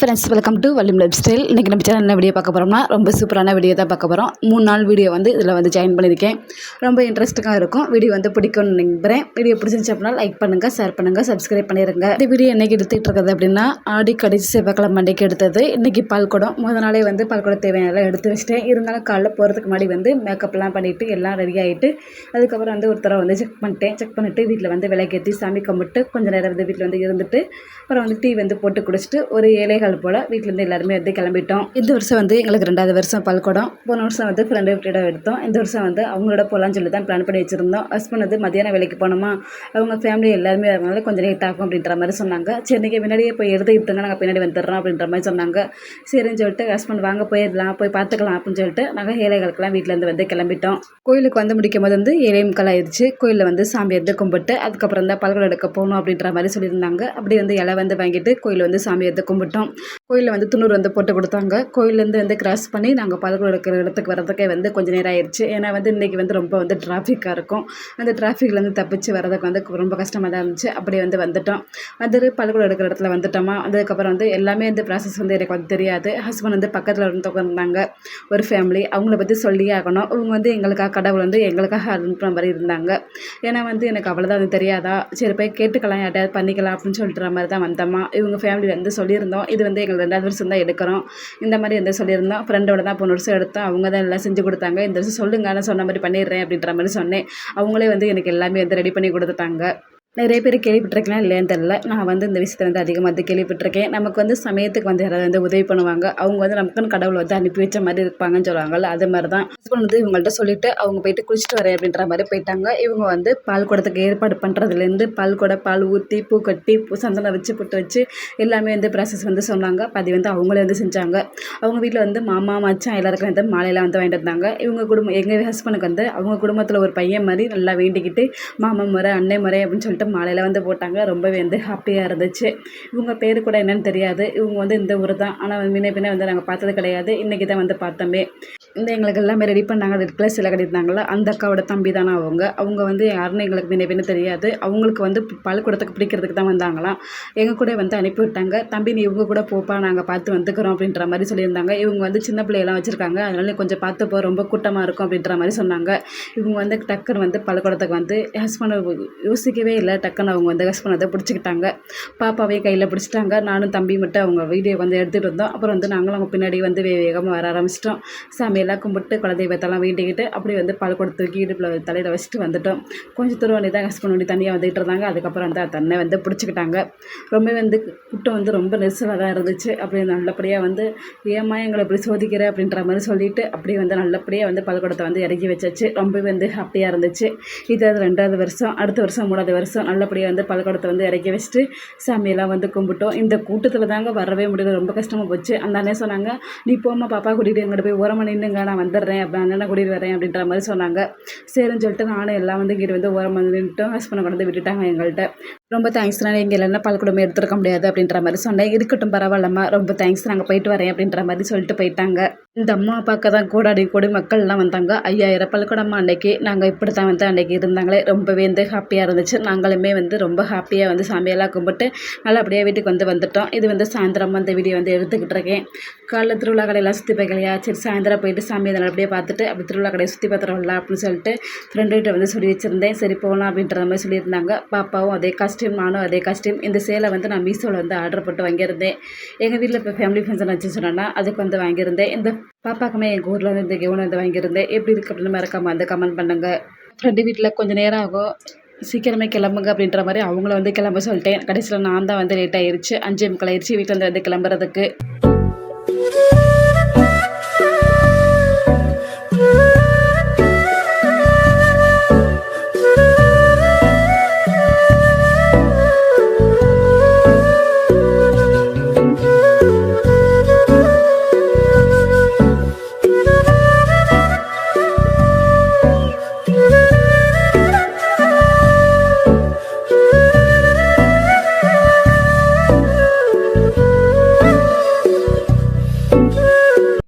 Friends welcome to வல்லிம் life style இன்றைக்கி நம்ம சேனல் என்ன வீடியோ பார்க்க போகிறோம்னா ரொம்ப சூப்பரான வீடியோ தான் பார்க்க போகிறோம் மூணு நாள் வீடியோ வந்து இதில் வந்து ஜாயின் பண்ணியிருக்கேன். ரொம்ப இன்ட்ரெஸ்டிங்காக இருக்கும். வீடியோ வந்து பிடிக்கும்னு நினைக்கிறேன். வீடியோ பிடிச்சிருந்துச்சு அப்படின்னா லைக் பண்ணுங்கள் ஷேர் பண்ணுங்கள் சப்ஸ்கிரைப் பண்ணிடுங்க இந்த வீடியோ என்னைக்கு எடுத்துகிட்டு இருக்கிறது அப்படின்னா ஆடி கடைசி செவ்வாய்க்கிழமை மண்டைக்கு எடுத்தது. இன்றைக்கி பால்குடம். முத நாளே வந்து பால்குடம் தேவையான எடுத்து வச்சிட்டேன். இருந்தாலும் காலைல போகிறதுக்கு முன்னாடி வந்து மேக்கப்லாம் பண்ணிவிட்டு எல்லாம் ரெடி ஆகிட்டு அதுக்கப்புறம் வந்து ஒரு தடவை வந்து செக் பண்ணிட்டேன். செக் பண்ணிவிட்டு வீட்டில் வந்து விளக்கேற்றி சாமி கும்பிட்டு கொஞ்சம் நேரம் வந்து வீட்டில் வந்து இருந்துட்டு அப்புறம் வந்து டீ வந்து போட்டு குடிச்சிட்டு ஒரு ஏழை ஏழைகள் போல் வீட்டிலேருந்து எல்லாருமே வந்து கிளம்பிட்டோம். இந்த வருஷம் வந்து எங்களுக்கு ரெண்டாவது வருஷம் பல்கொடம். போன வருஷம் வந்து ஃப்ரெண்டு வீட்டிடம் எடுத்தோம். இந்த வருஷம் வந்து அவங்களோட போகலான்னு சொல்லி தான் பிளான் பண்ணி வச்சுருந்தோம். ஹஸ்பண்ட் வந்து மதியானம் வேலைக்கு போனோமா அவங்க ஃபேமிலி எல்லாருமே அதனால கொஞ்சம் லேட் ஆகும் அப்படின்ற மாதிரி சொன்னாங்க. சரி நீங்கள் முன்னாடியே போய் எழுதிட்டுங்க நாங்கள் பின்னாடி வந்துடுறோம் அப்படின்ற மாதிரி சொன்னாங்க. சரின்னு சொல்லிட்டு ஹஸ்பண்ட் வாங்க போயிடலாம் போய் பார்த்துக்கலாம் அப்படின்னு சொல்லிட்டு நாங்கள் ஏழைகளுக்கெல்லாம் வீட்டிலேருந்து வந்து கிளம்பிட்டோம். கோயிலுக்கு வந்து முடிக்கும் போது வந்து ஏழை முக்கால் ஆயிடுச்சு. கோயிலில் வந்து சாமி எடுத்து கும்பிட்டு அதுக்கப்புறம் தான் பல்கலை எடுக்க போகணும் அப்படின்ற மாதிரி சொல்லியிருந்தாங்க. அப்படி வந்து இலை வந்து வாங்கிட்டு கோயில் வந்து சாமி எடுத்து கும்பிட்டோம். கோயிலில் வந்து துணூர் வந்து போட்டு கொடுத்தாங்க. கோயிலேருந்து வந்து கிராஸ் பண்ணி நாங்கள் பல்கொடை எடுக்கிற இடத்துக்கு வரதுக்கே வந்து கொஞ்சம் நேரம் ஆயிடுச்சு. ஏன்னா வந்து இன்றைக்கி வந்து ரொம்ப வந்து டிராஃபிக்காக இருக்கும். அந்த டிராஃபிக்லேருந்து தப்பிச்சு வரதுக்கு வந்து ரொம்ப கஷ்டமாக தான் இருந்துச்சு. அப்படியே வந்து வந்துட்டோம். வந்துட்டு பல்கொடை எடுக்கிற இடத்துல வந்துட்டோமா? அதுக்கப்புறம் வந்து எல்லாமே வந்து ப்ராசஸ் வந்து எனக்கு வந்து தெரியாது. ஹஸ்பண்ட் வந்து பக்கத்தில் இருந்து உட்காந்துருந்தாங்க ஒரு ஃபேமிலி அவங்கள பற்றி சொல்லியே ஆகணும். அவங்க வந்து எங்களுக்காக கடவுள் வந்து எங்களுக்காக அனுப்புற மாதிரி இருந்தாங்க. ஏன்னா வந்து எனக்கு அவ்வளோதான் அது தெரியாதா? சரி போய் கேட்டுக்கலாம். யார்ட்டையாவது பண்ணிக்கலாம் அப்படின்னு சொல்லிட்டு மாதிரி தான் வந்தோமா? இவங்க ஃபேமிலி வந்து சொல்லியிருந்தோம். இது வந்து எங்களுக்கு ரெண்டாவது வருஷம் தான் எடுக்கிறோம். இந்த மாதிரி வந்து சொல்லியிருந்தோம். ஃப்ரெண்டோட தான் போன வருஷம் எடுத்தோம். அவங்க தான் எல்லாம் செஞ்சு கொடுத்தாங்க. இந்த வருஷம் சொல்லுங்க நான் சொன்ன மாதிரி பண்ணிடுறேன் அப்படின்ற மாதிரி சொன்னேன். அவங்களே வந்து எனக்கு எல்லாமே வந்து ரெடி பண்ணி கொடுத்துட்டாங்க. நிறைய பேர் கேள்விப்பட்டிருக்கலாம் இல்லைன்னு தெரில நான் வந்து இந்த விஷயத்தை வந்து அதிகமாக வந்து கேள்விப்பட்டிருக்கேன். நமக்கு வந்து சமயத்துக்கு வந்து யாராவது வந்து உதவி பண்ணுவாங்க அவங்க வந்து நமக்குன்னு கடவுள் வந்து அனுப்பி வச்ச மாதிரி இருப்பாங்கன்னு சொல்லுவாங்கல்ல அது மாதிரி தான் ஹஸ்பண்ட் வந்து இவங்கள்ட்ட சொல்லிட்டு அவங்க போயிட்டு குளிச்சுட்டு வரேன் அப்படின்ற மாதிரி போயிட்டாங்க. இவங்க வந்து பால் குடத்துக்கு ஏற்பாடு பண்ணுறதுலேருந்து பால் குடை பால் ஊற்றி பூ கட்டி பூ சந்தனம் வச்சு புட்டு வச்சு எல்லாமே வந்து ப்ராசஸ் வந்து சொன்னாங்க. பாதி வந்து அவங்களே வந்து செஞ்சாங்க. அவங்க வீட்டில் வந்து மாமா மச்சான் எல்லாருக்கும் வந்து மாலையெல்லாம் வந்து வாங்கிட்டு வந்தாங்க. இவங்க குடும்பம் எங்கள் ஹஸ்பண்டுக்கு வந்து அவங்க குடும்பத்தில் ஒரு பையன் மாதிரி நல்லா வேண்டிக்கிட்டு மாமா முறை அன்னை முறை அப்படின்னு சொல்லிட்டு சொல்லிட்டு மாலையில் வந்து போட்டாங்க. ரொம்பவே வந்து ஹாப்பியாக இருந்துச்சு. இவங்க பேர் கூட என்னன்னு தெரியாது. இவங்க வந்து இந்த ஊர் தான் ஆனால் முன்ன பின்னே வந்து நாங்கள் பார்த்தது கிடையாது. இன்றைக்கி தான் வந்து பார்த்தோமே. இந்த எங்களுக்கு எல்லாமே ரெடி பண்ணாங்க. ரெட் கலர் சிலை கட்டியிருந்தாங்கள அந்த அக்காவோட தம்பி தானே அவங்க. அவங்க வந்து யாருன்னு எங்களுக்கு முன்ன பின்ன தெரியாது. அவங்களுக்கு வந்து பள்ளிக்கூடத்துக்கு பிடிக்கிறதுக்கு தான் வந்தாங்களாம். எங்கள் கூட வந்து அனுப்பி விட்டாங்க. தம்பி நீ இவங்க கூட போப்பா நாங்கள் பார்த்து வந்துக்கிறோம் அப்படின்ற மாதிரி சொல்லியிருந்தாங்க. இவங்க வந்து சின்ன பிள்ளையெல்லாம் வச்சுருக்காங்க. அதனால கொஞ்சம் பார்த்துப்போ ரொம்ப கூட்டமாக இருக்கும் அப்படின்ற மாதிரி சொன்னாங்க. இவங்க வந்து டக்குன்னு வந்து பள்ளிக்கூடத்துக்கு வந்து ஹஸ்பண்ட் யோசிக்கவே இல்லை. டக்குன்னு அவங்க வந்து ஹஸ்பண்ட் வந்து பிடிச்சிக்கிட்டாங்க. பாப்பாவே கையில் பிடிச்சிட்டாங்க. நானும் தம்பி மட்டும் அவங்க வீடியோ வந்து எடுத்துகிட்டு இருந்தோம் அப்புறம் வந்து நாங்களும் அவங்க பின்னாடி வந்து வேகமாக வர ஆரம்பிச்சிட்டோம். சாமி எல்லாம் கும்பிட்டு குலதெய்வத்தெல்லாம் வேண்டிக்கிட்டு அப்படி வந்து பால் கொடுத்து தூக்கி இடுப்பில் தலையில் வச்சுட்டு வந்துட்டோம். கொஞ்சம் தூரம் வந்து தான் ஹஸ்பண்ட் பண்ணி தனியாக வந்துகிட்டு இருந்தாங்க. அதுக்கப்புறம் வந்து தன்னை வந்து பிடிச்சிக்கிட்டாங்க. ரொம்ப வந்து கூட்டம் வந்து ரொம்ப நெரிசலாக தான் இருந்துச்சு. அப்படி நல்லபடியாக வந்து ஏமா எங்களை இப்படி சோதிக்கிற அப்படின்ற மாதிரி சொல்லிட்டு அப்படியே வந்து நல்லபடியாக வந்து பல்குடத்தை வந்து இறக்கி வச்சாச்சு. ரொம்ப வந்து ஹாப்பியாக இருந்துச்சு. இது ரெண்டாவது வருஷம் அடுத்த வருஷம் மூணாவது வருஷம் நல்லபடியாக வந்து பல்கூடத்தை வந்து இறக்கி வச்சுட்டு சாமியெல்லாம் வந்து கும்பிட்டோம். இந்த கூட்டத்தில் தாங்க வரவே முடியல. ரொம்ப கஷ்டமாக போச்சு. அந்த அண்ணே சொன்னாங்க நீ போமா பாப்பா கூட்டிகிட்டு எங்கிட்ட போய் ஓரமாக நின்றுங்க நான் வந்துடுறேன் அப்போ அண்ணனை கூட்டிகிட்டு வரேன் அப்படின்ற மாதிரி சொன்னாங்க. சரின்னு சொல்லிட்டு நானும் எல்லாம் வந்து இங்கிட்டு வந்து ஓரம் வந்துட்டு ஹஸ்பண்டை கொண்டு வந்து விட்டுட்டாங்க எங்கள்கிட்ட ரொம்ப தேங்க்ஸ் நான் எங்கள் இல்லைன்னா பல்குடமே எடுத்துருக்க முடியாது அப்படின்ற மாதிரி சொன்னேன். இருக்கட்டும் பரவாயில்லம்மா ரொம்ப தேங்க்ஸ் நாங்கள் போயிட்டு வரேன் அப்படின்ற மாதிரி சொல்லிட்டு போயிட்டாங்க. இந்த அம்மா அப்பாக்க தான் கூடாடி கூடி மக்கள்லாம் வந்தாங்க. ஐயாயிரம் பல்குடம்மா அன்னைக்கு. நாங்கள் இப்படி தான் வந்து அன்றைக்கி இருந்தாங்களே. ரொம்பவே வந்து ஹாப்பியாக இருந்துச்சு. நாங்களுமே வந்து ரொம்ப ஹாப்பியாக வந்து சாமியெல்லாம் கும்பிட்டு நல்லபடியாக வீட்டுக்கு வந்து வந்துட்டோம். இது வந்து சாயந்தரம் அந்த வீடியோ வந்து எடுத்துக்கிட்டு இருக்கேன். காலைல திருவிழா கடையெல்லாம் சுற்றி பார்க்கலையா? சரி சாயந்தரம் போயிட்டு சாமி சாமியை நல்லபடியாக பார்த்துட்டு அப்படி திருவிழா கடையை சுற்றி பார்த்துட்டு அப்படின்னு சொல்லிட்டு ஃப்ரெண்டுகிட்ட வந்து சொல்லி வச்சுருந்தேன். சரி போகலாம் அப்படின்ற மாதிரி சொல்லியிருந்தாங்க. பாப்பாவும் அதே காஸ்டியூம் நானும் அதே காஸ்டியூம் இந்த சேலை வந்து நான் மீஷோவில் வந்து ஆர்டர் போட்டு வாங்கியிருந்தேன். எங்கள் வீட்டில் இப்போ ஃபேமிலி ஃபங்க்ஷன் வச்சு சொன்னேன்னா அதுக்கு வந்து வாங்கியிருந்தேன். இந்த பாப்பாக்குமே எங்கள் ஊரில் வந்து இந்த கெவுன் வந்து வாங்கியிருந்தேன். எப்படி இருக்குது அப்படின்னு மறக்காமல் வந்து கமெண்ட் பண்ணுங்கள் ஃப்ரெண்டு வீட்டில் கொஞ்சம் நேரம் ஆகும். சீக்கிரமே கிளம்புங்க அப்படின்ற மாதிரி அவங்கள வந்து கிளம்ப சொல்லிட்டேன். கடைசியில் நான் தான் வந்து லேட் ஆயிடுச்சு அஞ்சு முக்கால் ஆயிடுச்சு வீட்டில் வந்து கிளம்புறதுக்கு.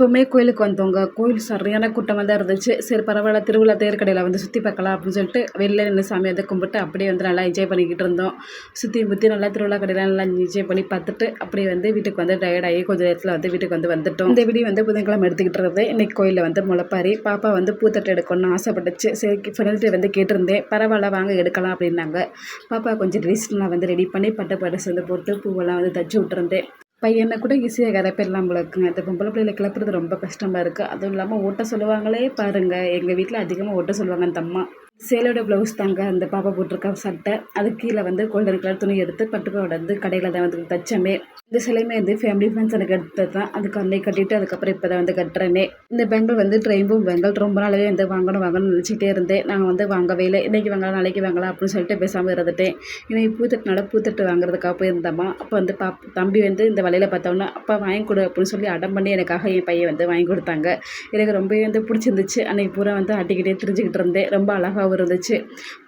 எப்போவுமே கோயிலுக்கு வந்தவங்க கோயில் சரியான கூட்டமாக தான் இருந்துச்சு. சரி பரவாயில்ல திருவிழா தேர்க்கடையில் வந்து சுற்றி பார்க்கலாம் அப்படின்னு சொல்லிட்டு வெளில நின்று சாமி வந்து கும்பிட்டு அப்படியே வந்து நல்லா என்ஜாய் பண்ணிக்கிட்டு இருந்தோம். சுற்றி முற்றி நல்லா திருவிழா கடையில் நல்லா என்ஜாய் பண்ணி பார்த்துட்டு அப்படியே வந்து வீட்டுக்கு வந்து டயர்டாகி கொஞ்சம் நேரத்தில் வந்து வீட்டுக்கு வந்து வந்துட்டோம். இந்த வீடியோ வந்து புதன்கிழமை எடுத்துக்கிட்டு இருந்தது. இன்றைக்கி கோயிலில் வந்து முளைப்பாரி. பாப்பா வந்து பூத்தட்டை எடுக்கணும்னு ஆசைப்பட்டுச்சு. சரி ஃப்ரெண்ட்கிட்ட வந்து கேட்டிருந்தேன். பரவாயில்ல வாங்க எடுக்கலாம் அப்படின்னாங்க. பாப்பா கொஞ்சம் ட்ரெஸ் நான் வந்து ரெடி பண்ணி பட்டை பட்டு வந்து போட்டு பூவெல்லாம் வந்து தச்சு விட்டுருந்தேன். பையனை கூட ஈஸியாக கரைப்பிடலாம் போல இருக்குங்க. இந்த பொம்பளை பிள்ளைகளை கிளப்புறது ரொம்ப கஷ்டமாக இருக்குது அதுவும் இல்லாமல் ஓட்ட சொல்லுவாங்களே பாருங்கள் எங்கள் வீட்டில் அதிகமாக ஓட்ட சொல்லுவாங்க அந்த அம்மா. சேலையோட ப்ளவுஸ் தாங்க அந்த பாப்பா போட்டிருக்க சட்டை. அது கீழே வந்து கோல்டன் கலர் துணி எடுத்து பட்டுப்பாவோட வந்து கடையில் தான் வந்து தச்சமே. இந்த சிலையுமே வந்து ஃபேமிலி ஃப்ரெண்ட்ஸ் எனக்கு எடுத்தது தான். அதுக்கு அன்னை கட்டிட்டு அதுக்கப்புறம் இப்போ தான் வந்து கட்டுறேனே. இந்த பெங்கல் வந்து ட்ரெயின்பும் பெங்கல் ரொம்ப நாளாவே வந்து வாங்கணும் வாங்கணும்னு நினச்சிட்டே இருந்தேன். நாங்கள் வந்து வாங்கவே இல்லை. இன்றைக்கி வாங்கலாம் நாளைக்கு வாங்கலாம் அப்படின்னு சொல்லிட்டு பேசாமல் இருந்துட்டேன். இன்னைக்கு பூத்தட்டுனால பூத்தட்டு வாங்குறதுக்காக போயிருந்தோமா அப்போ வந்து பா தம்பி வந்து இந்த வலையில் பார்த்தோன்னா அப்பா வாங்கி கொடு அப்படின்னு சொல்லி அடம் பண்ணி எனக்காக என் பையன் வந்து வாங்கி கொடுத்தாங்க. எனக்கு ரொம்பவே வந்து பிடிச்சிருந்துச்சு. அன்றைக்கி பூரா வந்து ஆட்டிக்கிட்டே தெரிஞ்சுக்கிட்டு இருந்தேன். ரொம்ப அழகாக ஞாபகம் இருந்துச்சு.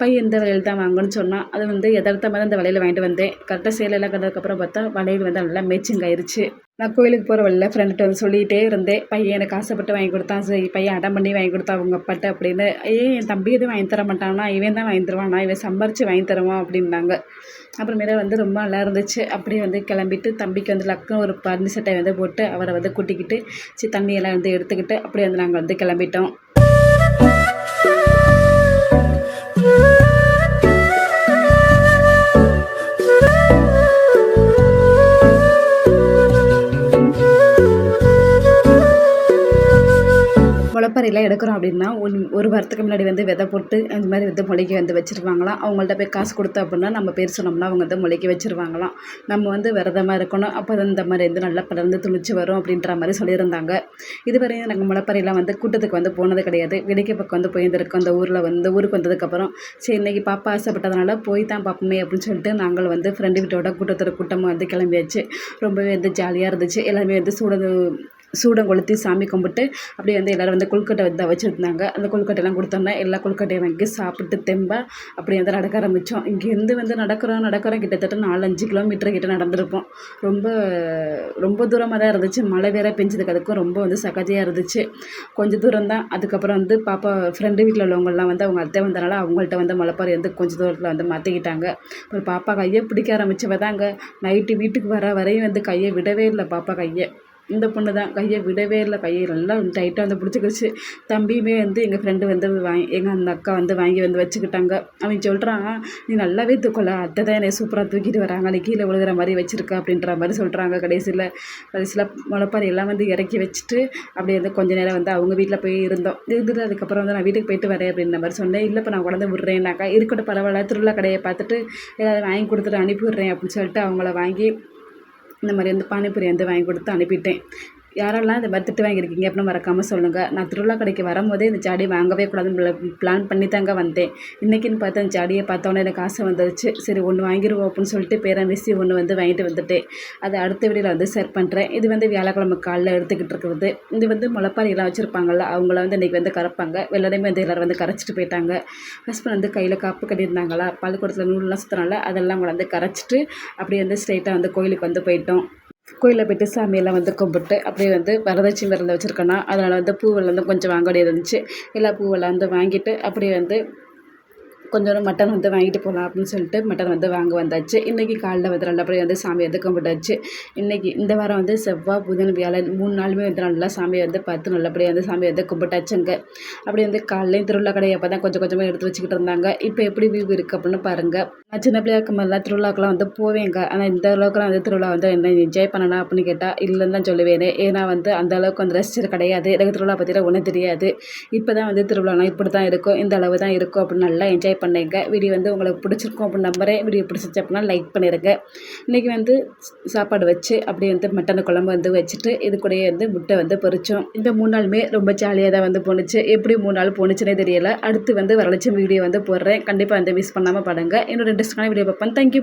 பையன் இந்த வளையல் தான் வாங்கணும்னு சொன்னால் அது வந்து எதார்த்தமாக அந்த வளையல் வாங்கிட்டு வந்தேன். கரெக்டாக சேலையெல்லாம் கண்டதுக்கப்புறம் பார்த்தா வளையல் வந்து நல்லா மேட்சிங் ஆயிடுச்சு நான் கோயிலுக்கு போகிற வழியில் ஃப்ரெண்ட்கிட்ட வந்து சொல்லிகிட்டே இருந்தேன். பையன் எனக்கு ஆசைப்பட்டு வாங்கி கொடுத்தான். சரி பையன் அடம் பண்ணி வாங்கி கொடுத்தா அவங்க அப்பாட்ட அப்படின்னு. ஏன் என் தம்பி எதுவும் வாங்கி தர மாட்டானா? இவன் தான் வாங்கி தருவானா? இவன் சம்பாரித்து வாங்கி தருவான் அப்படின்னாங்க. அப்புறமேல வந்து ரொம்ப நல்லா இருந்துச்சு. அப்படியே வந்து கிளம்பிட்டு தம்பிக்கு வந்து லக்கம் ஒரு பருந்து சட்டை வந்து போட்டு அவரை வந்து கூட்டிக்கிட்டு சரி தண்ணியெல்லாம் வந்து எடுத்துக்கிட்டு அப்படியே வந்து நாங்கள் வந்து கிளம்பிட்டோம். Thank. முளைப்பாறையெல்லாம் எடுக்கிறோம் அப்படின்னா ஒன் ஒரு வாரத்துக்கு முன்னாடி வந்து விதை போட்டு அந்த மாதிரி வந்து முளைக்க வந்து வச்சுருவாங்களாம். அவங்கள்ட்ட போய் காசு கொடுத்தோம் அப்படின்னா நம்ம பேர் சொன்னோம்னா அவங்க வந்து முளைக்க வச்சுருவாங்களாம். நம்ம வந்து விரதமாக இருக்கணும். அப்போ தான் இந்த மாதிரி வந்து நல்லா பலர்ந்து துணிச்சு வரும் அப்படின்ற மாதிரி சொல்லியிருந்தாங்க. இதுவரையும் நாங்கள் முளைப்பறையெல்லாம் வந்து கூட்டத்துக்கு வந்து போனது கிடையாது. விடைக்கு பக்கம் வந்து போயிருந்திருக்கோம். அந்த ஊரில் வந்து ஊருக்கு வந்ததுக்கப்புறம் சரி இன்றைக்கி பாப்பா ஆசைப்பட்டதுனால போய் தான் பார்ப்போமே அப்படின்னு சொல்லிட்டு நாங்கள் வந்து ஃப்ரெண்டு வீட்டோட கூட்டத்தோட கூட்டமாக வந்து கிளம்பியாச்சு. ரொம்பவே வந்து ஜாலியாக இருந்துச்சு. எல்லாமே வந்து சூடு சூடம் கொளுத்தி சாமி கும்பிட்டு அப்படியே வந்து எல்லோரும் வந்து கொழுக்கட்டை வந்து வச்சுருந்தாங்க. அந்த கொழுக்கட்டையெல்லாம் கொடுத்தோம்னா எல்லா கொழுக்கட்டையும் வாங்கி சாப்பிட்டு தெம்பா அப்படியே வந்து நடக்க ஆரம்பித்தோம் இங்கேருந்து வந்து நடக்கிறோம் நடக்கிறோம். கிட்டத்தட்ட நாலஞ்சு கிலோமீட்டர் கிட்ட நடந்திருப்போம். ரொம்ப ரொம்ப தூரமாக தான் இருந்துச்சு. மழை வேற பெஞ்சதுக்கு அதுக்கும் ரொம்ப வந்து சகதியாக இருந்துச்சு. கொஞ்சம் தூரம் தான். அதுக்கப்புறம் வந்து பாப்பா ஃப்ரெண்டு வீட்டில் உள்ளவங்கள்லாம் வந்து அவங்க அத்தை வந்தனால அவங்கள்ட்ட வந்து மலைப்பாறை வந்து கொஞ்சம் தூரத்தில் வந்து மாற்றிக்கிட்டாங்க அப்புறம் பாப்பா கையை பிடிக்க ஆரம்பித்தவ தாங்க. நைட்டு வீட்டுக்கு வர வரையும் வந்து கையை விடவே இல்லை பாப்பா கையை. இந்த பொண்ணு தான். கையை விடவே இல்லை. கையை நல்லா டைட்டாக வந்து பிடிச்சிக்கிச்சு. தம்பியுமே வந்து எங்கள் ஃப்ரெண்டு வந்து வாங்கி எங்கள் அந்த அக்கா வந்து வாங்கி வந்து வச்சுக்கிட்டாங்க. அவன் சொல்கிறான் நீ நல்லாவே தூக்கல. அத்தை தான் என்னை சூப்பராக தூக்கிட்டு வராங்க. நீ கீழே விழுகிற மாதிரி வச்சுருக்க. அப்படின்ற மாதிரி சொல்கிறாங்க கடைசியில். கடைசியில் முளைப்பாறை எல்லாம் வந்து இறக்கி வச்சுட்டு அப்படியே வந்து கொஞ்ச நேரம் வந்து அவங்க வீட்டில் போய் இருந்தோம். இருந்துட்டு அதுக்கப்புறம் வந்து நான் வீட்டுக்கு போயிட்டு வரேன் அப்படின்ற மாதிரி சொன்னேன். இல்லை இப்போ நான் உடனே விட்றேன்னாக்கா இருக்கட்டும் பரவாயில்ல. திருவிழா கடையை பார்த்துட்டு ஏதாவது வாங்கி கொடுத்துட்டு அனுப்பி விட்றேன் அப்படின்னு சொல்லிட்டு அவங்கள வாங்கி இந்த மாதிரி வந்து பானிபூரி வந்து வாங்கி கொடுத்து அனுப்பிட்டேன். யாரெல்லாம் இந்த மாதிரி திட்டு வாங்கியிருக்கீங்க அப்படின்னு மறக்காமல் சொல்லுங்கள் நான் திருவிழா கடைக்கு வரும்போதே இந்த ஜாடி வாங்கவே கூடாதுன்னு பிளான் பண்ணி தாங்க வந்தேன். இன்றைக்கின்னு பார்த்து அந்த ஜாடியை பார்த்தோன்னே எனக்கு ஆசை வந்துருச்சு. சரி ஒன்று வாங்கிடுவோம் அப்படின்னு சொல்லிட்டு பேரன் ரிசி ஒன்று வந்து வாங்கிட்டு வந்துட்டேன். அதை அடுத்த வீடியோவில் வந்து ஷேர் பண்ணுறேன் இது வந்து வியாழக்கிழமை காலைல எடுத்துக்கிட்டு இருக்கிறது. இது வந்து முளைப்பாரிலாம் வச்சுருப்பாங்கள்ல அவங்கள வந்து இன்றைக்கி வந்து கரைப்பாங்க. வெள்ளடையுமே வந்து எல்லோரும் வந்து கரைச்சிட்டு போயிட்டாங்க. ஹஸ்பண்ட் வந்து கையில் காப்பு கட்டியிருந்தாங்களா? பள்ளிக்கூடத்தில் நூல்லாம் சுற்றினால அதெல்லாம் அவங்கள வந்து கரைச்சிட்டு அப்படியே வந்து ஸ்ட்ரெயிட்டாக வந்து கோயிலுக்கு வந்து போயிட்டோம். கோயிலில் போய்ட்டு சாமியெல்லாம் வந்து கும்பிட்டு அப்படியே வந்து வரதட்சணை விரதம் வச்சுருக்கேன்னா அதனால் வந்து பூவெல்லாம் வந்து கொஞ்சம் வாங்க வேண்டியது இருந்துச்சு. எல்லா பூவெல்லாம் வந்து வாங்கிட்டு அப்படியே வந்து கொஞ்சம் மட்டன் வந்து வாங்கிட்டு போகலாம் அப்படின்னு சொல்லிட்டு மட்டன் வந்து வாங்க வந்தாச்சு. இன்றைக்கி காலைல வந்து நல்லபடியாக வந்து சாமியை வந்து கும்பிட்டாச்சு. இன்றைக்கி இந்த வாரம் வந்து செவ்வாய் புதன் வியாழன் மூணு நாளுமே வந்து நல்லா சாமியை வந்து பார்த்து நல்லபடியாக வந்து சாமியை வந்து கும்பிட்டாச்சுங்க. அப்படி வந்து காலையிலையும் திருவிழா கடையை அப்போ தான் கொஞ்சம் கொஞ்சமாக எடுத்து வச்சுக்கிட்டு இருந்தாங்க. இப்போ எப்படி வியூ இருக்குது அப்படின்னு பாருங்கள் நான் சின்ன பிள்ளையா இருக்கும் போதெல்லாம் திருவிழாக்கெலாம் வந்து போவேங்க. ஆனால் இந்த அளவுக்குலாம் வந்து திருவிழா வந்து என்ன என்ஜாய் பண்ணலாம் அப்படின்னு கேட்டால் இல்லைன்னு தான் சொல்லுவேன். ஏன்னா வந்து அந்த அளவுக்கு வந்து ரசிச்சது கிடையாது. எனக்கு திருவிழா பற்றிலாம் ஒன்றும் தெரியாது. இப்போ தான் வந்து திருவிழாலாம் இப்படி தான் இருக்கும். இந்த அளவு தான் இருக்கும் அப்படின்னு நல்லா என்ஜாய் பண்ணேங்க வீடியோ வந்து உங்களுக்கு பிடிச்சிருக்கும் அப்படின்னு நம்புகிறேன் வீடியோ பிடிச்சிச்சு அப்படின்னா லைக் பண்ணிடுங்க இன்றைக்கி வந்து சாப்பாடு வச்சு அப்படியே வந்து மட்டன் குழம்பு வந்து வச்சுட்டு இது கூடயே வந்து முட்டை வந்து பொரித்தோம் இந்த மூணு நாளுமே ரொம்ப ஜாலியாக தான் வந்து போணுச்சு. எப்படி மூணு நாள் போணுச்சுனே தெரியல. அடுத்து வந்து வரலட்சம் வீடியோ வந்து போடுறேன். கண்டிப்பாக வந்து மிஸ் பண்ணாமல் பாடுங்க என்னோடய ரெண்டு இன்ட்ரெஸ்டான வீடியோ பார்ப்பேன். தேங்க்யூ